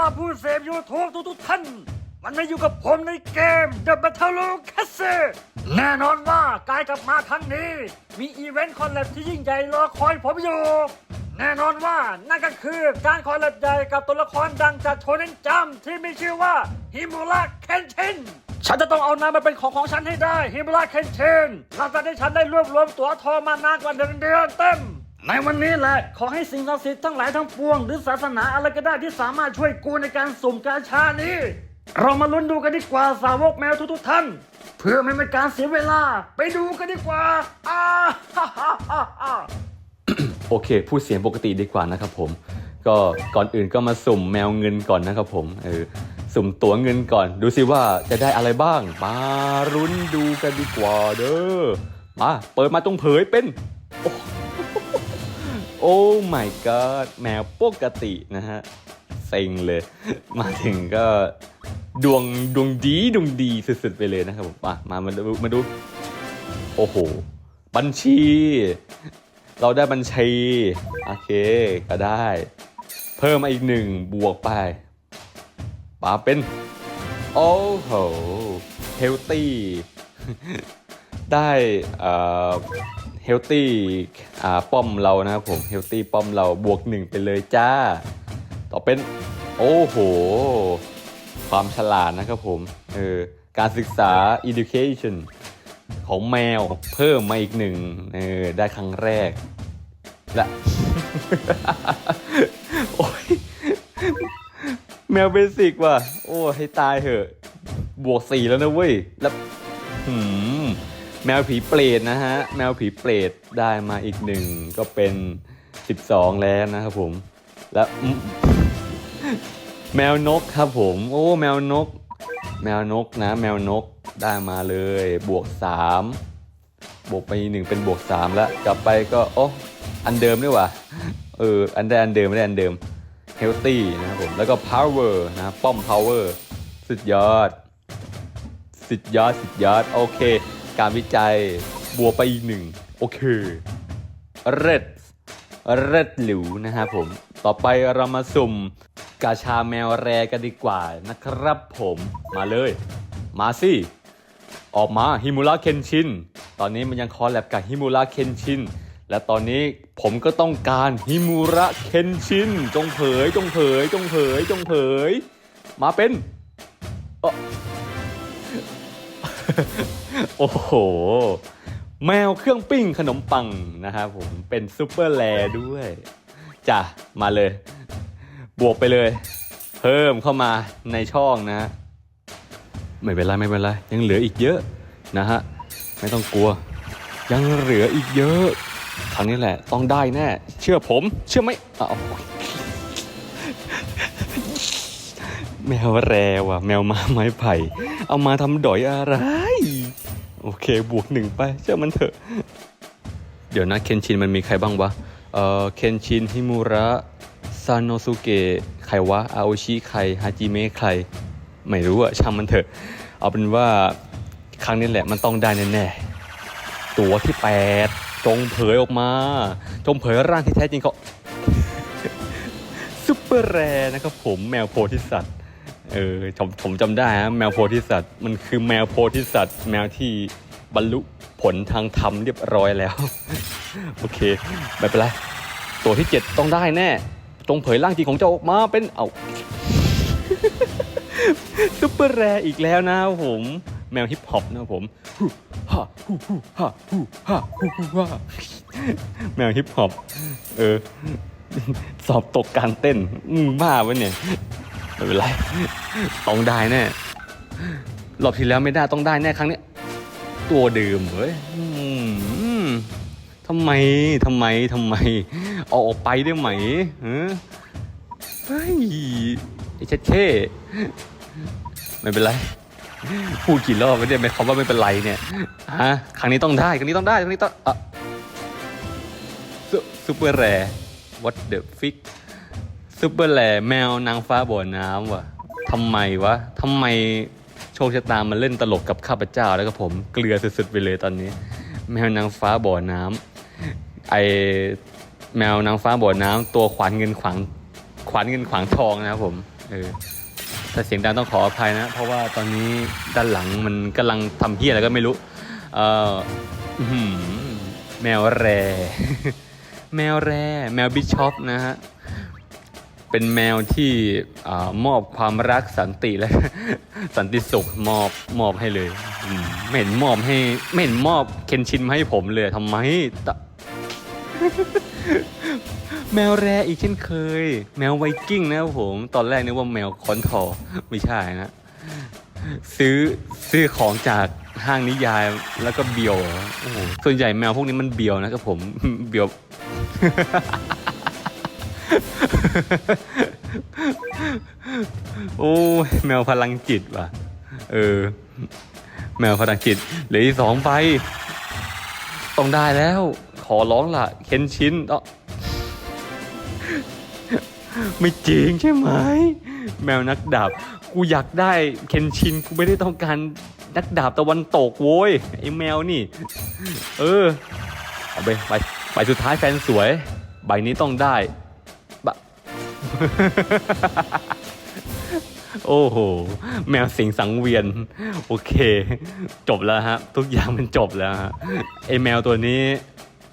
ล่ะผู้เสพยูทูบทุกๆท่าน มันมาอยู่กับผมในเกม The Battle c a s s แน่นอนว่าการกลับมาครั้งนี้ มีอีเวนต์คอลแลบที่ยิ่งใหญ่รอคอยผมอยู่ แน่นอนว่านั่นก็คือการคอลแลบใหญ่กับตัวละครดังจากโทเนนจัมที่มีชื่อว่าฮิมูระเคนชินฉันจะต้องเอานามาเป็นของของฉันให้ได้ฮิมูระเคนชินหลังจากที่ฉันได้รวบรวมตัวทองมานานกว่าหนึ่งเดือนเต็ม ในวันนี้แหละ ขอให้สิ่งศักดิ์สิทธิ์ทั้งหลายทั้งปวง หรือศาสนาอะไรก็ได้ที่สามารถช่วยกูในการสุ่มกาชานี้ เรามาลุ้นดูกันดีกว่าสาวกแมวทุกๆท่าน เพื่อไม่เป็นการเสียเวลา ไปดูกันดีกว่าอ้าฮ่าฮ่าฮ่าโอเค พูดเสียงปกติดีกว่านะครับผม ก็ก่อนอื่นก็มาสุ่มแมวเงินก่อนนะครับผมเออสุ่มตั๋วเงินก่อน ดูสิว่าจะได้อะไรบ้าง มารุ้นดูกันดีกว่าเด้อมาเปิดมาตรงเผยเป็น โอ้ my god แมวปกตินะฮะเซ็งเลย มาถึงก็ดวงดวงดีดวงดีสุดๆไปเลยนะครับผมมามามาดูมาดู โอ้โห บัญชี เราได้บัญชี โอเค ก็ได้ เพิ่มมาอีกหนึ่งบวกไปปาเป็น โอ้โหเฮลตี้ได้เอ่อ เฮลตี้อ่าป้อมเรานะครับผมเฮลตี้ป้อมเราบวกหนึ่งไปเลยจ้า ต่อเป็นโอ้โห ความฉลาดนะครับผมเออการศึกษา education ของแมวเพิ่มมาอีกหนึ่งเออได้ครั้งแรกและโอ้ยแมวเบสิกว่ะ โอ้ให้ตายเถอะ บวกสี่แล้วนะเว้ย แล้วหืม แมวผีเปรตนะฮะ แมวผีเปรตได้มาอีกหนึ่งก็เป็น 12 แล้วนะครับผม แล้วอืมแมวนกครับผม โอ้ แมวนก แมวนกนะ แมวนกได้มาเลย บวก 3 บวกไปอีหนึ่งเป็นบวก 3 แล้วกลับไปก็โอ้อันเดิมด้วยว่ะเอออันได้อันเดิมไม่ได้อันเดิม healthy นะครับผม แล้วก็ power นะป้อม power สุดยอด สุดยอด สุดยอด โอเค การวิจัยบวกไปอีกหนึ่งโอเค red red หลิวนะครับผม ต่อไปเรามาสุ่มกาชาแมวแรกันดีกว่านะครับผมมาเลย มาสิออกมาฮิมูระเคนชินตอนนี้มันยังคอลแลบกับฮิมูระเคนชินและตอนนี้ผมก็ต้องการฮิมูระเคนชินจงเผย จงเผย จงเผย จงเผย มาเป็นเออ โอ้โห แมวเครื่องปิ้งขนมปังนะครับผมเป็นซูเปอร์แลด้วยจ้ะมาเลย บวกไปเลย เพิ่มเข้ามาในช่องนะฮะไม่เป็นไรไม่เป็นไรยังเหลืออีกเยอะนะฮะไม่ต้องกลัว ยังเหลืออีกเยอะ ครั้งนี้แหละ ต้องได้แน่ เชื่อผม เชื่อไหมอ้าวแมวแรว่ะ แมวมาไม้ไผ่ เอามาทำดอยอะไร โอเค บวกหนึ่งไป เชื่อมันเถอะ เดี๋ยวนะ เคนชินมันมีใครบ้างวะ เอ่อ เคนชิน ฮิมูระ ซานโนสุเกะ ใครวะ อาโอชิ ใคร ฮาจิเมะ ใคร ไม่รู้อะช่างมันเถอะ เอาเป็นว่าครั้งนี้แหละมันต้องได้แน่ๆ ตัวที่แปดจงเผยออกมา จงเผยร่างที่แท้จริงเขาซุปเปอร์แรนะครับผมแมวโพธิสัตว์ เออผมผมจำได้ฮะแมวโพธิสัตว์มันคือแมวโพธิสัตว์แมวที่บรรลุผลทางธรรมเรียบร้อยแล้ว โอเคไม่เป็นไรตัวที่เจ็ดต้องได้แน่จงเผยร่างจริงของเจ้าออกมาเป็นเอาซุปเปอร์แรอีกแล้วนะผมแมวฮิปฮอปนะผมฮู้ฮ่าฮู้ฮู้ฮ่าฮู้ฮ่าฮู้ฮู้ฮ่าแมวฮิปฮอปเออ สอบตกการเต้นมึงบ้าวะเนี่ย ไม่เป็นไร ต้องได้แน่รอบที่แล้วไม่ได้ต้องได้แน่ครั้งนี้ตัวเดิมเว้ยทำไมทำไมทำไม เอาออกไปได้ไหมฮะเฮ้ยไอ้เช็ดเช่ไม่เป็นไรพูดกี่รอบไม่ได้ไหมคำว่าไม่เป็นไรเนี่ยฮะครั้งนี้ต้องได้ครั้งนี้ต้องได้ครั้งนี้ต้องอะซุปเปอร์แร what the fick ซุปเปอร์แรแมวนางฟ้าบ่อน้ำว่ะทำไมวะทำไมโชคชะตามันเล่นตลกกับข้าพเจ้าแล้วก็ผมเกลือสุดๆไปเลยตอนนี้ แมวนางฟ้าบ่อน้ำไอแมวนางฟ้าบ่อน้ำตัวขวานเงินขวางขวานเงินขวางทองนะครับผมเออถ้าเสียงดังต้องขออภัยนะ เพราะว่าตอนนี้ด้านหลังมันกำลังทำเพี้ยอะไรก็ไม่รู้เออแมวแร่แมวแร่แมวบิชอปนะฮะ เป็นแมวที่อามอบความรักสันติและ สันติสุขมอบมอบให้เลยอืมไม่เห็นมอบให้ไม่เห็นมอบเคนชินมาให้ผมเลยทำไมตะแมวแรอีกเช่นเคย แมวไวกิ้งนะครับผม ตอนแรกนึกว่าแมวคอนทอไม่ใช่นะ ซื้อซื้อของจากห้างนิยายแล้วก็เบียวโอ้โหส่วนใหญ่แมวพวกนี้มันเบียวนะครับผมเบียว โอ้ยแมวพลังจิตว่ะ เออ แมวพลังจิตเหลืออีกสองใบต้องได้แล้ว ขอร้องล่ะ เคนชินเอ้อไม่จริงใช่ไหม แมวนักดาบ กูอยากได้เคนชิน กูไม่ได้ต้องการนักดาบตะวันตกโว้ยไอ้แมวนี่ เออ เอาไปไปไปสุดท้ายแฟนสวย ใบนี้ต้องได้ โอ้โห แมวสิงสังเวียน โอเค จบแล้วฮะ ทุกอย่างมันจบแล้วฮะไอแมวตัวนี้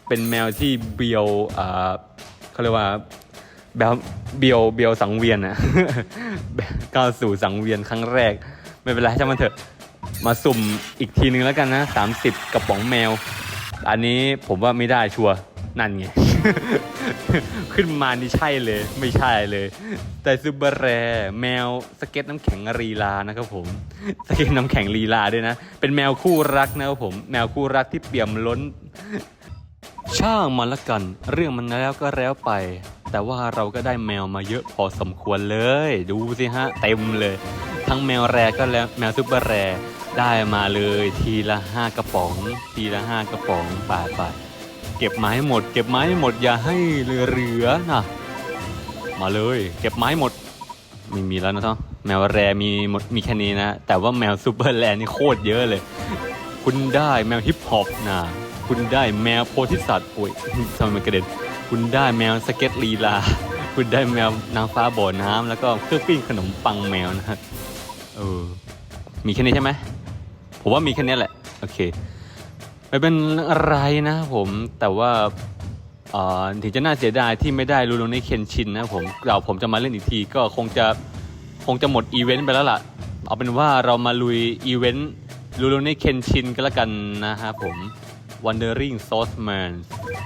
เป็นแมวที่เบียวอ่าเขาเรียกว่าแบบเบียวเบียวสังเวียนอะก้าวสู่สังเวียนครั้งแรก ไม่เป็นไรช่างมันเถอะ มาสุ่มอีกทีนึงแล้วกันนะ30กระป๋องแมว อันนี้ผมว่าไม่ได้ชัวร์นั่นไง ขึ้นมานี่ใช่เลย ไม่ใช่เลย แต่ซูเปอร์แรแมวสเก็ตน้ำแข็งรีลานะครับผมสเก็ตน้ำแข็งลีลาด้วยนะ เป็นแมวคู่รักนะครับผมแมวคู่รักที่เปี่ยมล้น ช่างมันละกัน เรื่องมันแล้วก็แล้วไป แต่ว่าเราก็ได้แมวมาเยอะพอสมควรเลย ดูสิฮะ เต็มเลย ทั้งแมวแรก็แล้วแมวซุปเปอร์แรได้มาเลยทีละห้ากระป๋อง ทีละห้ากระป๋องปาดปา เก็บไม้หมด เก็บไม้หมดอย่าให้เหลือๆนะมาเลย เก็บไม้หมด ไม่มีแล้วนะท่อแมวแรมีหมดมีแค่นี้นะ แต่ว่าแมวซูเปอร์แรนี่โคตรเยอะเลย คุณได้แมวฮิปฮอปนะคุณได้แมวโพธิสัตว์โอ้ยทำไมมันกระเด็นคุณได้แมวสเก็ตลีลา คุณได้แมวนางฟ้าบ่อน้ำแล้วก็เครื่องปิ้งขนมปังแมวนะฮะเออมีแค่นี้ใช่ไหมผมว่ามีแค่นี้แหละ โอเค ไม่เป็นไรนะผมแต่ว่าถึงจะน่าเสียดายที่ไม่ได้รูโรนี่เคนชินนะผมเราผมจะมาเล่นอีกทีก็คงจะคงจะหมดอีเวนต์ไปแล้วล่ะ เอาเป็นว่าเรามาลุยอีเวนต์รูโรนี่เคนชินก็แล้วกันนะฮะผม Wandering Swordsman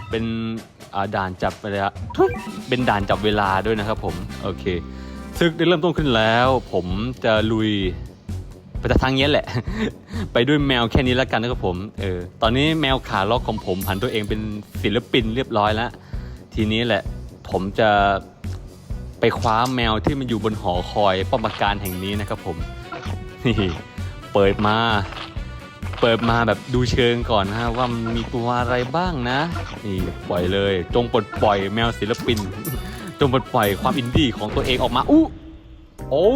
เป็นด่านจับเวลาเป็นด่านจับเวลาด้วยนะครับผม โอเค ซึกได้เริ่มต้นขึ้นแล้ว ผมจะลุย ไปทางเนี้ยแหละ ไปด้วยแมวแค่นี้แล้วกันนะครับผมเออตอนนี้แมวขาล็อกของผมผันตัวเองเป็นศิลปินเรียบร้อยแล้ว ทีนี้แหละผมจะไปคว้าแมวที่มันอยู่บนหอคอยป้อมปราการแห่งนี้นะครับผมนี่เปิดมา เปิดมาแบบดูเชิงก่อนนะว่ามันมีตัวอะไรบ้างนะนี่ปล่อยเลย จงปลดปล่อยแมวศิลปิน จงปลดปล่อยความอินดี้ของตัวเองออกมาอู้โอ้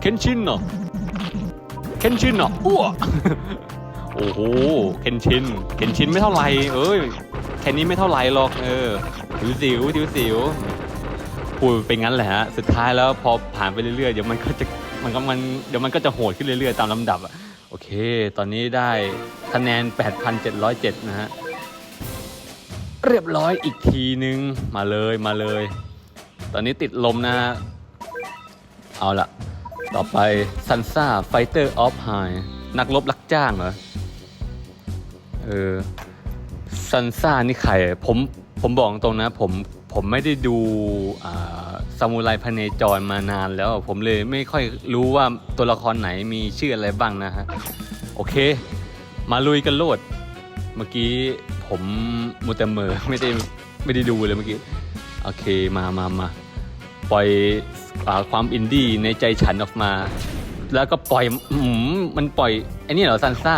เคนชินเหรอเคนชินเหรออ้วโอ้โห เคนชิน เคนชินไม่เท่าไหร่เอ้ย แค่นี้ไม่เท่าไหร่หรอก เออทิวสิวทิวสิวพูดเป็นงั้นแหละฮะ สุดท้ายแล้วพอผ่านไปเรื่อยๆ เดี๋ยวมันก็จะ มันก็มัน เดี๋ยวมันก็จะโหดขึ้นเรื่อยๆ ตามลำดับอะโอเค ตอนนี้ได้คะแนน 8,707 นะฮะ เรียบร้อยอีกทีนึง มาเลย มาเลย ตอนนี้ติดลมนะฮะ เอาละ ต่อไปซันซ่าไฟเตอร์ออฟไฮนักรบรักจ้างเหรอ เออซันซ่านี่ใครผมผมบอกตรงนะ ผมผมไม่ได้ดูซามูไรพเนจรมานานแล้ว ผมเลยไม่ค่อยรู้ว่าตัวละครไหนมีชื่ออะไรบ้างนะฮะ โอเค มาลุยกันโลด เมื่อกี้ผมมูแต่เหมอไม่ได้ไม่ได้ดูเลยเมื่อกี้ โอเคมามามาปล่อย ความอินดี้ในใจฉันออกมา แล้วก็ปล่อยอืมมันปล่อยไอ้นี่เหรอซันซ่า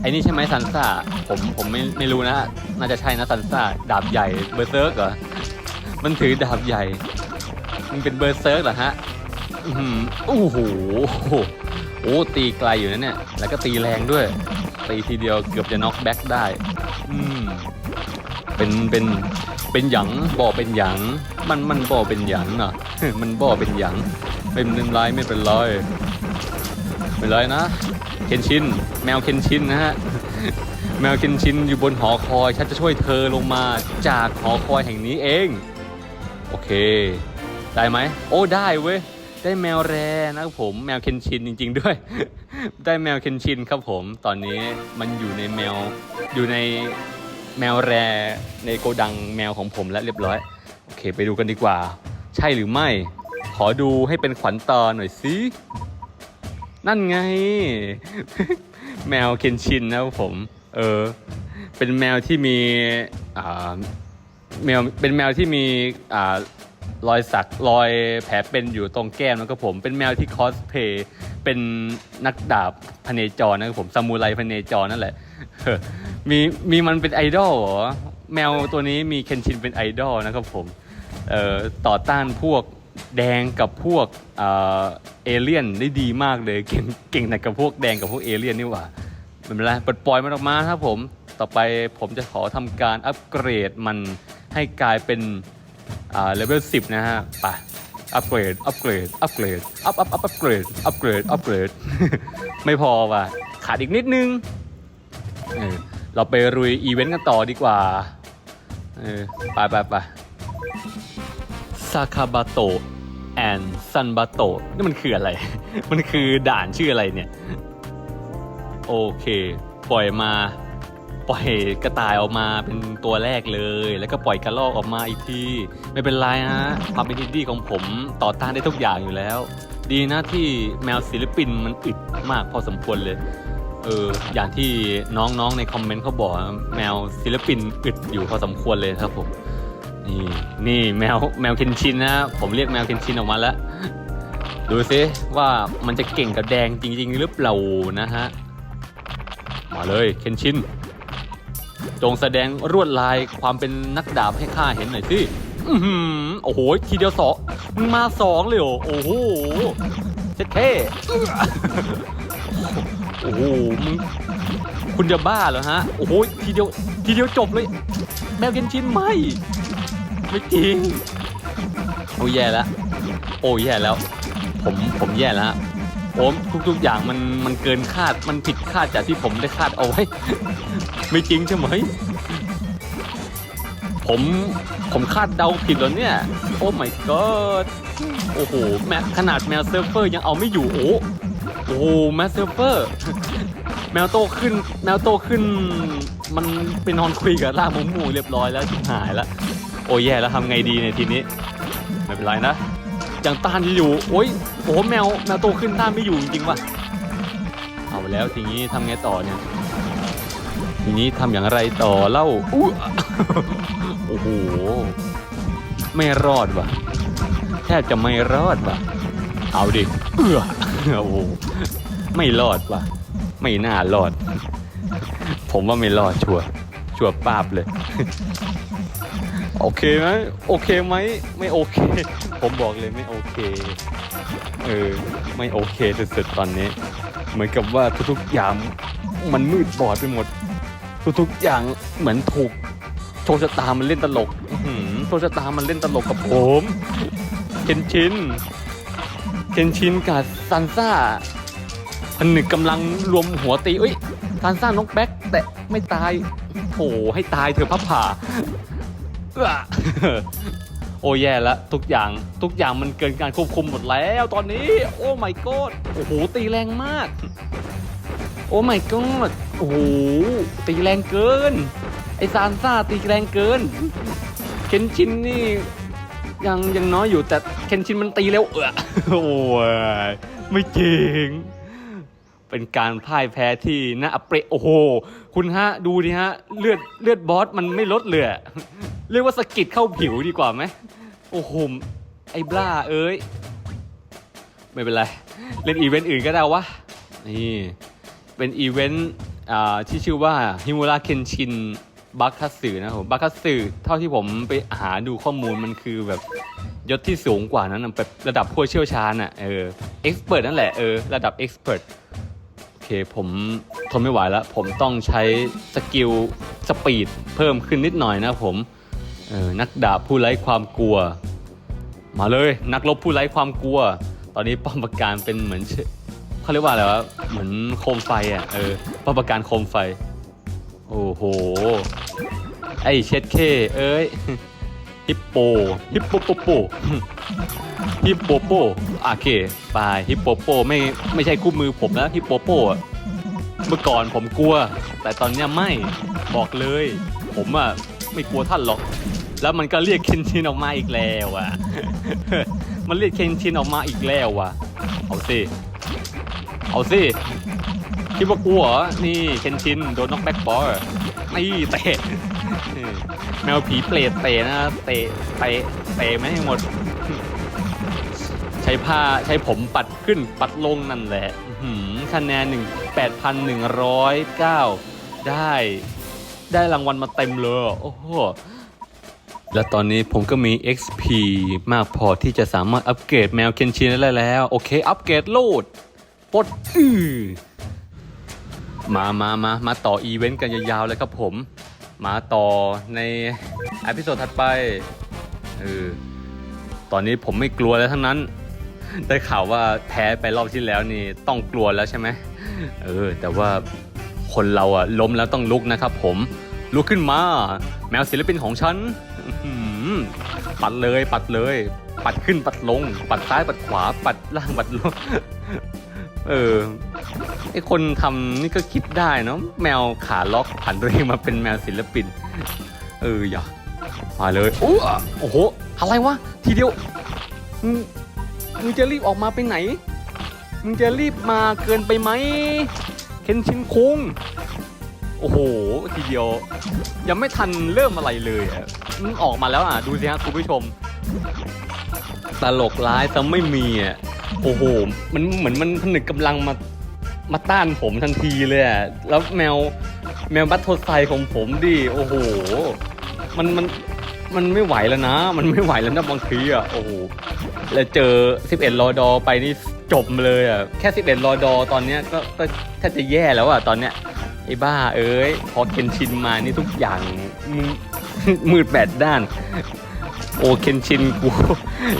ไอ้นี่ใช่ไหมซันซ่าผมผมไม่ไม่รู้นะน่าจะใช่นะซันซ่าดาบใหญ่เบอร์เซิร์กเหรอมันถือดาบใหญ่ มันเป็นเบอร์เซิร์กเหรอฮะอือโอ้โหโอ้ตีไกลอยู่นะเนี่ยแล้วก็ตีแรงด้วยตีทีเดียวเกือบจะน็อกแบ็กได้ อืม เป็นเป็นเป็นหยังบ่เป็นหยังมันมันบ่เป็นหยังน่ะ มันบ่เป็นหยังไม่เป็นไรไม่เป็นไรไม่เป็นไรนะเคนชินแมวเคนชินนะฮะแมวเคนชินอยู่บนหอคอยฉันจะช่วยเธอลงมาจากหอคอยแห่งนี้เอง โอเค ได้ไหมโอ้ได้เว้ยได้แมวแรนะครับผมแมวเคนชินจริง ๆ ด้วย ได้แมวเคนชินครับผมตอนนี้มันอยู่ในแมวอยู่ใน แมวแรในโกดังแมวของผมแล้วเรียบร้อย โอเคไปดูกันดีกว่า ใช่หรือไม่ ขอดูให้เป็นขวัญตาหน่อยสินั่นไง แมวเคนชินนะครับผม เออ เป็นแมวที่มีอ่าแมวเป็นแมวที่มีอ่ารอยสักรอยแผลเป็นอยู่ตรงแก้มนะครับผม เป็นแมวที่คอสเพย์เป็นนักดาบพเนจรนะครับผมซามูไรพเนจรนั่นแหละ มีมีมันเป็นไอดอลเหรอ แมวตัวนี้มีเคนชินเป็นไอดอลนะครับผมเอ่อต่อต้านพวกแดงกับพวกเอ่อเอเลี่ยนได้ดีมากเลยเก่งเก่งแต่กับพวกแดงกับพวกเอเลี่ยนนี่หว่าไม่เป็นไรปลดปล่อยมันออกมาครับผม ต่อไปผมจะขอทำการอัปเกรดมันให้กลายเป็นอ่าเลเวล10นะฮะไปอัปเกรด อัปเกรด อัปเกรด อัพอัพอัพอัปเกรด อัปเกรด อัปเกรด ไม่พอว่ะ ขาดอีกนิดนึง เออเราไปรุยอีเวนต์กันต่อดีกว่าเออไปไปไปซาคาบาโตะแอนซันบาโตะนี่มันคืออะไร มันคือด่านชื่ออะไรเนี่ย โอเค ปล่อยมา ปล่อยกระต่ายออกมาเป็นตัวแรกเลย แล้วก็ปล่อยกระรอกออกมาอีกที ไม่เป็นไรฮะความเป็นอินดี้ของผมต่อต้านได้ทุกอย่างอยู่แล้ว ดีนะที่แมวศิลปินมันอึดมากพอสมควรเลย เอออย่างที่น้องๆในคอมเมนต์เขาบอกนะแมวศิลปินอึดอยู่พอสมควรเลยครับผมนี่นี่แมวแมวเคนชินนะผมเรียกแมวเคนชินออกมาแล้วดูซิว่ามันจะเก่งกับแดงจริง ๆ หรือเปล่านะฮะมาเลยเคนชินจงแสดงรวดลายความเป็นนักดาบให้ข้าเห็นหน่อยสิอื้อหือโอ้โหทีเดียวสองมาสองเลยโอ้โหเท่เท่ โอ้โหมึงคุณจะบ้าเหรอฮะ โอ้โหทีเดียวทีเดียวจบเลย แมวเคนชินไม่ ไม่จริงโอ้แย่แล้วโอ้ยแย่แล้ว ผมผมแย่แล้วฮะโอ้ทุก ๆ อย่างมันมันเกินคาดมันผิดคาดจากที่ผมได้คาดเอาไว้ ไม่จริงใช่ไหมผมผมคาดเดาผิดแล้วเนี่ย โอ้ my god โอ้โหแมขนาดแมวเซิร์ฟเฟอร์ยังเอาไม่อยู่โอ้ โอ้โหแมวเซิร์เฟอร์แมวโตขึ้น แมวโตขึ้น มันไปนอนคุยกับล่ามะม่วงเรียบร้อยแล้วหายแล้วโอ้ยแย่แล้วทำไงดีเนี่ยทีนี้ ไม่เป็นไรนะยังต้านอยู่โอ้ยโอ้แมวแมวโตขึ้นต้านไม่อยู่จริงๆว่ะเอาแล้วทีนี้ทำไงต่อเนี่ยทีนี้ทำอย่างไรต่อเล่าอู้โอ้โหไม่รอดว่ะแทบจะไม่รอดว่ะเอาดิเอ้อ โอ้โหไม่รอดว่ะ ไม่น่ารอด ผมว่าไม่รอดชัวร์ชัวร์ปาบเลย โอเคไหมโอเคไหมไม่โอเค ผมบอกเลยไม่โอเค เออ ไม่โอเคสุดๆตอนนี้ เหมือนกับว่าทุกๆอย่างมันมืดบอดไปหมด ทุกๆอย่างเหมือนถูกโชคชะตามันเล่นตลกโชคชะตามันเล่นตลกกับผมเคนชิน เคนชินกับซันซ่าผนึกกำลังรวมหัวตีเอ้ยซันซ่านกแบ็กแต่ไม่ตายโอ้ให้ตายเถอะพับผ่าเออโอ้แย่ล้วทุกอย่างทุกอย่างมันเกินการควบคุมหมดแล้วตอนนี้ โอ้ my god โอ้โหตีแรงมาก โอ้ my god โอ้โหตีแรงเกิน ไอซานซ่าตีแรงเกิน เคนชินนี่ ยังยังน้อยอยู่แต่เคนชินมันตีเร็วเออโอ้ยไม่จริง เป็นการพ่ายแพ้ที่น่าอับเปรโอ้โห คุณฮะดูดิฮะ เลือดเลือดบอสมันไม่ลดเลยเรียกว่าสกิดเข้าผิวดีกว่าไหมโอ้โหไอ้บล้าเอ้ย ไม่เป็นไร เล่นอีเวนต์อื่นก็ได้วะ นี่ เป็นอีเวนต์อ่าที่ชื่อว่าฮิมูระเคนชิน บัคคัตสึนะครับผมบัคคัตสึเท่าที่ผมไปหาดูข้อมูลมันคือแบบยศที่สูงกว่านั้นนะแบบระดับผู้เชี่ยวชาญอะเออเอ็กซ์เพรนั่นแหละเออระดับเอ็กซ์เพรโอเคผมทนไม่ไหวแล้ว ผมต้องใช้สกิลสปีดเพิ่มขึ้นนิดหน่อยนะผมเออนักดาบผู้ไร้ความกลัว มาเลยนักรบผู้ไร้ความกลัว ตอนนี้ป้อมปราการเป็นเหมือนเชเขาเรียกว่าอะไรวะเหมือนโคมไฟอะเออป้อมปราการโคมไฟ โอ้โห ไอเช็ดเคเอ้ย ฮิปโป ฮิปโปโปโปฮิปโปโปโอเคไปฮิปโปโปไม่ไม่ใช่คู่มือผมแล้วฮิปโปโปเมื่อก่อนผมกลัว แต่ตอนเนี้ยไม่บอกเลย ผมอะไม่กลัวท่านหรอก แล้วมันก็เรียกเคนชินออกมาอีกแล้วอะมันเรียกเคนชินออกมาอีกแล้วอะเอาสิ เอาสิ คิดว่ากลัวนี่เคนชินโดนน็อกแบ็กบอล นี่เตะแมวผีเปรตเตะนะเตะเตะเตะไม่ให้หมด ใช้ผ้าใช้ผมปัดขึ้นปัดลงนั่นแหละคะแนนหนึ่งแปดพันหนึ่งร้อยเก้าได้ ได้รางวัลมาเต็มเลยโอ้โหและตอนนี้ผมก็มี XP มากพอที่จะสามารถอัปเกรดแมวเคนชินได้แล้ว โอเค อัปเกรดโลดปลดอือ มามามามาต่ออีเวนต์กันยาวๆเลยครับผม มาต่อในอพิโซดถัดไปเออตอนนี้ผมไม่กลัวแล้วทั้งนั้น ได้ข่าวว่าแพ้ไปรอบที่แล้วนี่ต้องกลัวแล้วใช่ไหมเออ แต่ว่าคนเราอะล้มแล้วต้องลุกนะครับผม ลุกขึ้นมา แมวศิลปินของฉันปัดเลยปัดเลย ปัดขึ้นปัดลง ปัดซ้ายปัดขวา ปัดล่างปัดลง เออไอคนทำนี่ก็คิดได้เนาะแมวขาล็อกผันตัวเองมาเป็นแมวศิลปิน เอออย่ามาเลยอู้โอ้โหอะไรวะทีเดียวมึงมึงจะรีบออกมาไปไหน มึงจะรีบมาเกินไปไหมเคนชินคุงโอ้โหทีเดียว ยังไม่ทันเริ่มอะไรเลยอะมึงออกมาแล้วอะดูสิฮะคุณผู้ชมตลกร้ายแต่ไม่มีอะ โอ้โห มันเหมือนมันผนึกกำลังมามาต้านผมทันทีเลยอะแล้วแมวแมวบัตโทไซของผมดิ โอ้โห มันมันมันไม่ไหวแล้วนะ มันไม่ไหวแล้วนะบางทีอะ โอ้โห แล้วเจอ 11รอดอไปนี่จบเลยอะ แค่ 11รอดอตอนเนี้ยก็ก็แทบจะแย่แล้วอะตอนเนี้ย ไอ้บ้าเอ้ย พอเคนชินมานี่ทุกอย่างมึงมืดแปดด้าน โอ้เคนชินกู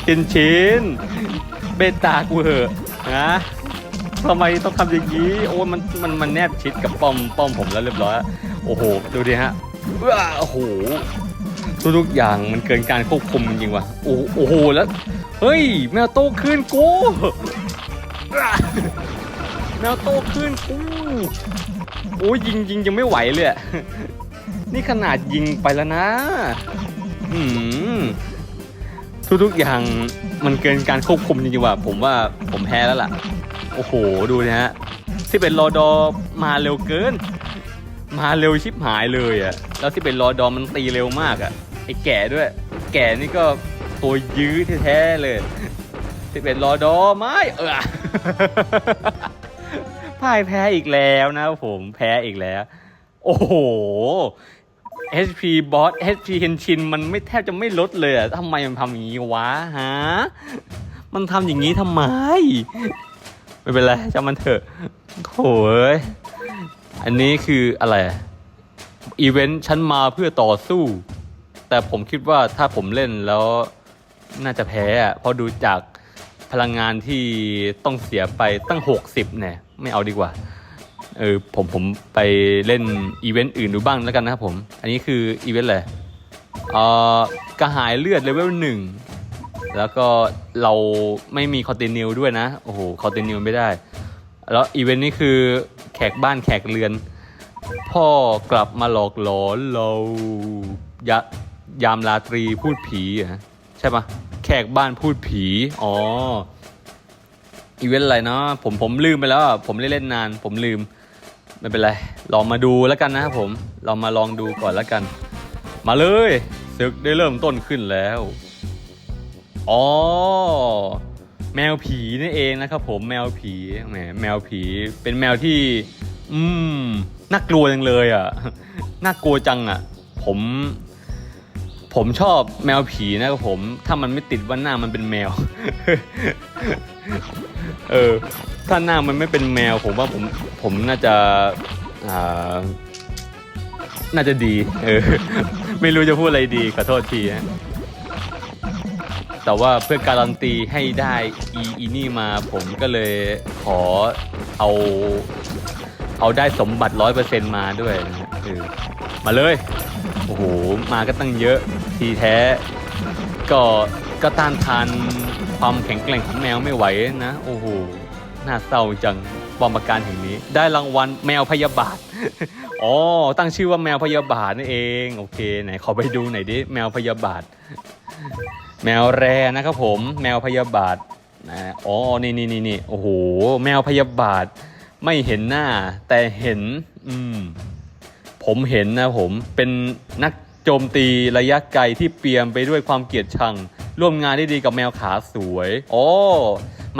เคนชิน เบตากูเหอะนะทำไมต้องทำอย่างนี้ โอ้มันมันมันแนบชิดกับป้อมป้อมผมแล้วเรียบร้อยโอ้โห ดูดิฮะว้าโอ้โหทุกๆอย่างมันเกินการควบคุมจริงว่ะโอ้โหแล้ว เฮ้ย แมวโตขึ้นกูแมวโตขึ้นกูโอ้ยิงยิงยังไม่ไหวเลยนี่ขนาดยิงไปแล้วนะ อืม ทุกๆอย่างมันเกินการควบคุมจริงๆว่ะผมว่าผมแพ้แล้วล่ะ โอ้โหดูนะฮะที่เป็นรอดอมาเร็วเกิน มาเร็วชิบหายเลยอะ่ะแล้วที่เป็นรอดอมันตีเร็วมากอะ่ะไอ้แก่ด้วย แก่นี่ก็ตัวยื้อแท้ๆเลยที่เป็นรอดอไม่เออพ่ายแพ้อีกแล้วนะผมแพ้อีกแล้ว โอ้โห HP Boss HP Henshin มันไม่แทบจะไม่ลดเลยอะทำไมมันทำอย่างนี้วะฮะ มันทำอย่างนี้ทำไม ไม่เป็นไรจะมันเถอะโถ่เอ้ยอันนี้คืออะไร อีเวนต์ฉันมาเพื่อต่อสู้ แต่ผมคิดว่าถ้าผมเล่นแล้วน่าจะแพ้อะเพราะดูจากพลังงานที่ต้องเสียไปตั้ง 60เนี่ยไม่เอาดีกว่า เออผมผมไปเล่นอีเวนต์อื่นดูบ้างแล้วกันนะครับผม อันนี้คืออีเวนต์อะไรเอ่อกระหายเลือดเลเวลหนึ่งแล้วก็เราไม่มีคอนติเนียลด้วยนะ โอ้โหคอนติเนียไม่ได้ แล้วอีเวนต์นี้คือแขกบ้านแขกเรือน พ่อกลับมาหลอกหลอนเรายะยามราตรีพูดผีอะใช่ปะแขกบ้านพูดผี อ๋ออีเวนต์อะไรเนาะผมผมลืมไปแล้ว ผมเล่นเล่นนาน ผมลืม ไม่เป็นไร ลองมาดูแล้วกันนะครับผม เรามาลองดูก่อนแล้วกัน มาเลยศึกได้เริ่มต้นขึ้นแล้ว อ๋อ แมวผีนี่เองนะครับผม แมวผี แหม แมวผี เป็นแมวที่ อืม น่ากลัวจังเลยอะ น่ากลัวจังอะ ผม ผมชอบแมวผีนะครับผม ถ้ามันไม่ติดว่าหน้ามันเป็นแมว เออ ถ้าหน้ามันไม่เป็นแมว ผมว่าผมผมน่าจะอ่าน่าจะดี เออ ไม่รู้จะพูดอะไรดีขอโทษทีฮะแต่ว่าเพื่อการันตีให้ได้อีอีนี่มาผมก็เลยขอเอา เอาได้สมบัติร้อยเปอร์เซ็นมาด้วยนะฮะเออมาเลย โอ้โห มาก็ตั้งเยอะ ทีแท้ ก็ก็ต้านทาน ความแข็งแกร่งของแมวไม่ไหวนะ โอ้โหน่าเศร้าจังปอมประการแห่งนี้ ได้รางวัลแมวพยาบาท อ๋อ ตั้งชื่อว่าแมวพยาบาทนี่เอง โอเค ไหนขอไปดูหน่อยดิ แมวพยาบาท แมวแรนะครับผม แมวพยาบาทนะอ๋อ นี่นี่นี่นี่โอ้โห แมวพยาบาท ไม่เห็นหน้า แต่เห็น อืม ผมเห็นนะผม เป็นนักโจมตีระยะไกลที่เปี่ยมไปด้วยความเกลียดชัง ร่วมงานได้ดีกับแมวขาสวย โอ้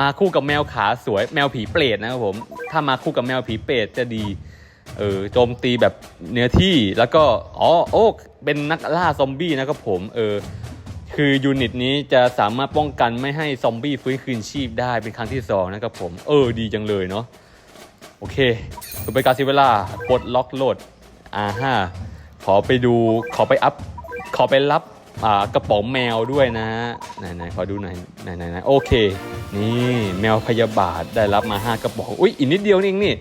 มาคู่กับแมวขาสวย แมวผีเปรตนะครับผม ถ้ามาคู่กับแมวผีเปรตจะดีเออโจมตีแบบเนื้อที่แล้วก็อ๋อโอ้เป็นนักล่าซอมบี้นะครับผมเออคือยูนิตนี้จะสามารถป้องกันไม่ให้ซอมบี้ฟื้นคืนชีพได้เป็นครั้งที่สองนะครับผม เออดีจังเลยเนาะโอเคคือไปการซิเวลาปลดล็อกโหลดอ่าฮะขอไปดูขอไปอัพ ขอไปรับ กระป๋องแมวด้วยนะไหนไหนขอดูหน่อยไหนไหนโอเค นี่แมวพยาบาทได้รับมา 5 กระป๋องอุ้ยอีกนิดเดียวนี่เองนี่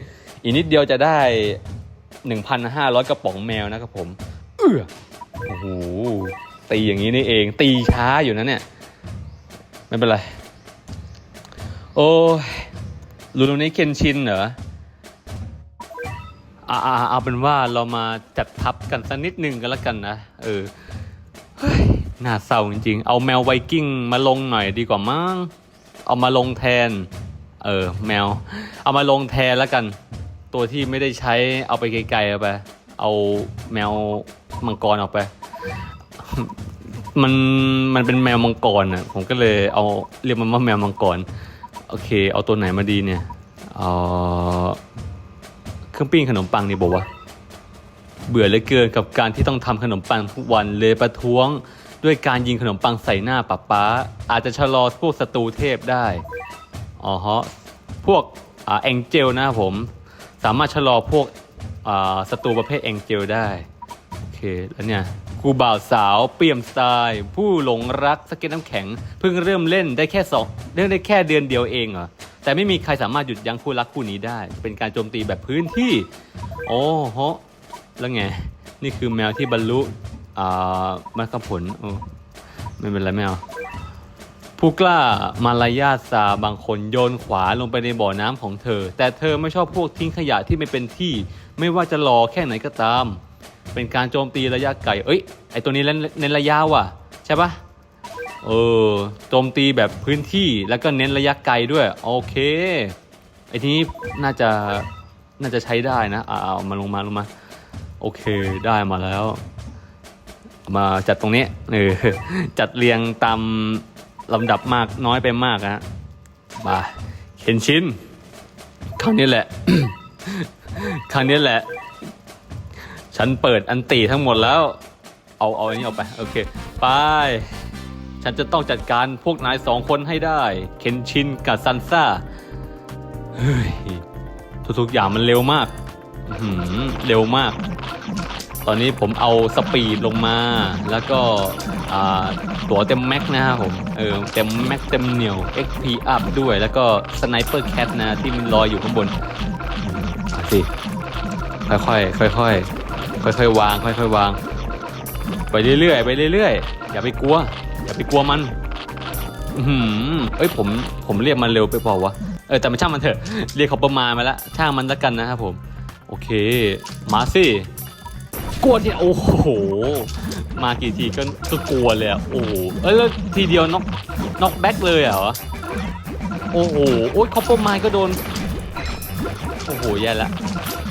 อีกนิดเดียวจะได้ 1,500 กระป๋องแมวนะครับผมเออโอ้โหตีอย่างนี้นี่เองตีช้าอยู่นะเนี่ยไม่เป็นไร โอ้ยรูนนี้เคนชินเหรออ่าอาเอาเป็นว่าเรามาจัดทับกันสักนิดหนึ่งกันแล้วกันนะเออ น่าเศร้าจริงๆ เอาแมวไวกิ้งมาลงหน่อยดีกว่ามั้ง เอามาลงแทน เออ แมว เอามาลงแทนแล้วกัน ตัวที่ไม่ได้ใช้เอาไปไกลๆเอาไป เอาแมวมังกรออกไป มัน มันเป็นแมวมังกรอะ ผมก็เลยเอาเรียกมันว่าแมวมังกร โอเค เอาตัวไหนมาดีเนี่ย เอาเครื่องปิ้งขนมปังนี่บอกว่า เบื่อเหลือเกินกับการที่ต้องทำขนมปังทุกวันเลยประท้วง ด้วยการยิงขนมปังใส่หน้าป๊าป๊าอาจจะชะลอพวกศัตรูเทพได้อ๋อฮะพวกอแองเจลนะผม สามารถชะลอพวกศัตรูประเภทแองเจลได้โอเคแล้วเนี่ยครูบ่าวสาวเปี่ยมสไตล์ผู้หลงรักสเก็ตน้ำแข็ง เพิ่งเริ่มเล่นได้แค่สองเล่นได้แค่เดือนเดียวเองเหรอแต่ไม่มีใครสามารถหยุดยั้งคู่รักคู่นี้ได้ เป็นการโจมตีแบบพื้นที่ โอ้โห แล้วไง นี่คือแมวที่บรรลุอ่ามรรคผลโอ้ไม่เป็นไรไม่เอาผู้กล้ามารยาทซาบางคนโยนขวาลงไปในบ่อน้ำของเธอ แต่เธอไม่ชอบพวกทิ้งขยะที่ไม่เป็นที่ ไม่ว่าจะรอแค่ไหนก็ตาม เป็นการโจมตีระยะไกลเอ้ยไอตัวนี้เล่นเน้นระยะว่ะ ใช่ปะเออโจมตีแบบพื้นที่แล้วก็เน้นระยะไกลด้วย โอเคไอทีนี้น่าจะน่าจะใช้ได้นะอ่าเอามาลงมาลงมา โอเคได้มาแล้ว มาจัดตรงนี้เออจัดเรียงตามลำดับมากน้อยไปมากนะมาเข็นชิ้นครั้งนี้แหละ ครั้งนี้แหละ ฉันเปิดอันตีทั้งหมดแล้ว เอาเอาอันนี้ออกไป โอเค ไป ฉันจะต้องจัดการพวกนายสองคนให้ได้ เคนชินกับซันซ่า เฮ้ย ทุกๆอย่างมันเร็วมาก อื้อหือเร็วมาก ตอนนี้ผมเอาสปีดลงมา แล้วก็อ่าตัวเต็มแม็กนะครับผม เออ เต็มแม็กเต็มเหนียว XP up ด้วย แล้วก็สไนเปอร์แคทนะที่มันลอยอยู่ข้างบนมาสิ ค่อยๆ ค่อยๆ ค่อยๆ วาง ค่อยๆ วาง ไปเรื่อยๆ ไปเรื่อยๆ อย่าไปกลัว อย่าไปกลัวมัน อือหือเอ้ย ผม ผมเรียกมันเร็วไปเปล่าวะ เออ แต่มันช่างมันเถอะ เรียกเขาประมาณมาแล้วช่างมันแล้วกันนะครับผม โอเค มาสิกลัวที่โอ้โห มากี่ทีก็ก็กลัวเลยอะโอ้โหเอ้ยแล้วทีเดียวน็อกน็อกแบ็กเลยเหรอโอ้โหโอ้ยคอปเปอร์ไมก็โดนโอ้โหแย่ละ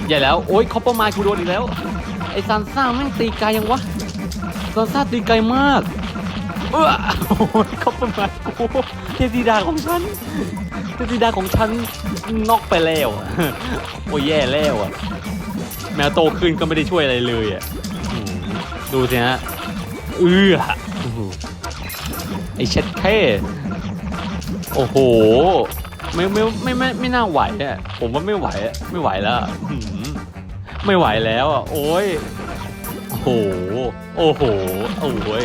แย่แล้วโอ้ยคอปเปอร์ไมกูโดนอีกแล้วไอ้ซันซ่าแม่งตีไกลยังวะซันซ่าตีไกลมากเออโอ้ยคอปเปอร์ไมกูเทพธิดาของฉัน ธิดาของฉันนอกไปแล้ว โอ้ยแย่แล้วอะ แมวโตขึ้นก็ไม่ได้ช่วยอะไรเลยอะดูสิฮะเอื้อโอ้โหไอเช็ดแค่โอ้โห ไม่ไม่ไม่ไม่ไม่น่าไหวอะผมว่าไม่ไหวอะไม่ไหวแล้วไม่ไหวแล้วอะโอ้ยโอ้โห โอ้โห โอ้ย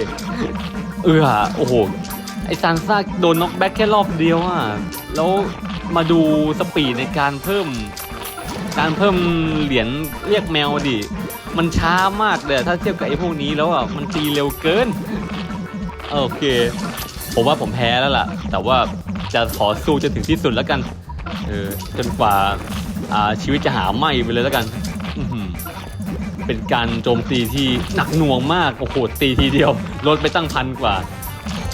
เออโอ้โห ไอซานซ่าโดนน็อกแบ็กแค่รอบเดียวอะ แล้วมาดูสปีดในการเพิ่ม การเพิ่มเหรียญเรียกแมวดิ มันช้ามากเลยถ้าเทียบกับไอพวกนี้แล้วอะ มันตีเร็วเกิน โอเค ผมว่าผมแพ้แล้วล่ะ แต่ว่าจะขอสู้จนถึงที่สุดแล้วกัน เออ จนกว่าชีวิตจะหาไม่ไปเลยแล้วกัน เป็นการโจมตีที่หนักหน่วงมาก โอ้โห ตีทีเดียวลดไปตั้งพันกว่า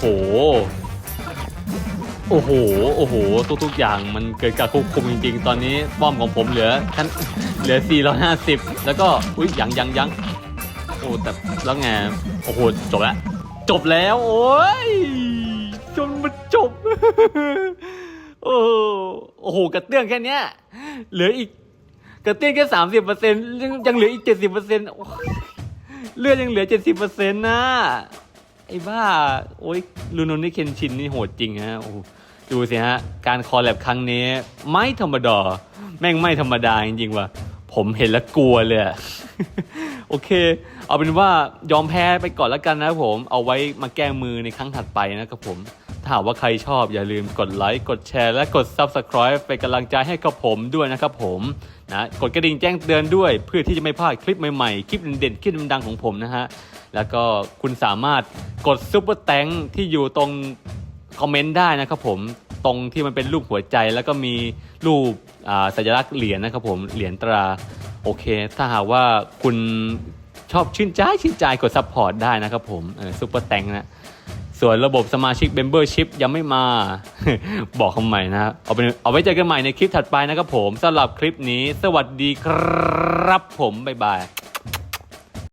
โหโอ้โห โอ้โห ทุกๆ อย่างมันเกิดการควบคุมจริง ๆ ตอนนี้ป้อมของผมเหลือท่านเหลือ 450 แล้วก็ อุ้ยยังยังยังโอ้ แต่แล้วไง โอ้โห จบแล้ว จบแล้ว โอ้ย จนมันจบ โอ้โอ้โห กระเตื้องแค่เนี้ย เหลืออีก กระเตื้องแค่สามสิบเปอร์เซ็นต์ยังเหลืออีกเจ็ดสิบเปอร์เซ็นต์เลือดยังเหลือเจ็ดสิบเปอร์เซ็นต์นะ ไอ้บ้า โอ้ยลูนนี่เคนชินนี่โหดจริงฮะโอ้ดูสิฮะ การคอลแลบครั้งนี้ ไม่ธรรมดา แม่งไม่ธรรมดาจริงๆว่ะ ผมเห็นแล้วกลัวเลยโอเค เอาเป็นว่ายอมแพ้ไปก่อนแล้วกันนะครับผม เอาไว้มาแก้มือในครั้งถัดไปนะครับผม ถ้าหากว่าใครชอบอย่าลืมกดไลค์ กดแชร์ และกด Subscribe เป็นกำลังใจให้กับผมด้วยนะครับผมนะ กดกระดิ่งแจ้งเตือนด้วย เพื่อที่จะไม่พลาดคลิปใหม่ๆ คลิปเด่นๆคลิปดังๆของผมนะฮะ แล้วก็คุณสามารถกดซุปเปอร์แตงที่อยู่ตรงคอมเมนต์ได้นะครับผมตรงที่มันเป็นรูปหัวใจแล้วก็มีรูปสัญลักษณ์เหรียญนะครับผมเหรียญตราโอเค ถ้าหากว่าคุณชอบชื่นใจชื่นใจกดซัพพอร์ตได้นะครับผมซุปเปอร์แตงนะส่วนระบบสมาชิก Membership ยังไม่มาบอกคำใหม่นะครับเอาเป็นเอาไว้เจอกันใหม่ในคลิปถัดไปนะครับผมสำหรับคลิปนี้ สวัสดีครับผม บ๊ายบาย